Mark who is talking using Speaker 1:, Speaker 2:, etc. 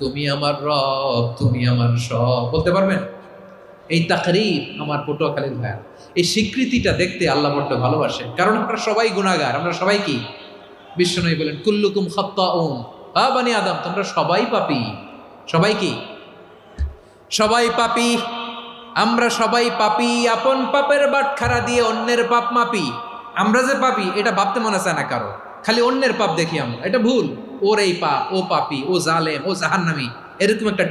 Speaker 1: তুমি আমার রব, তুমি আমার সব। বলতে পারবেন? এই তাকরির আমার পটুয়াখালীর ভাইয়া। এই স্বীকৃতিটা দেখতে আল্লাহ বড্ড ভালোবাসে। কারণ আমরা সবাই গুণাগার আমরা সবাই কি? বিশ্বনবী বলেন, কুল্লুকুম খাত্তাউন। আ বানি আদম, তোমরা সবাই পাপি। সবাই কি? সবাই পাপি। আমরা সবাই পাপি। আপন পাপের বাটখারা দিয়ে অন্যের পাপ মাপি। আমরা যে পাপি, এটা ভাবতে মনে চায় না কারও। খালি অন্যের পাপ দেখি আমরা। এটা ভুল। ওর এই পাপ ও পাপি ও জালেম ও জাহান্নামি এরকম একটা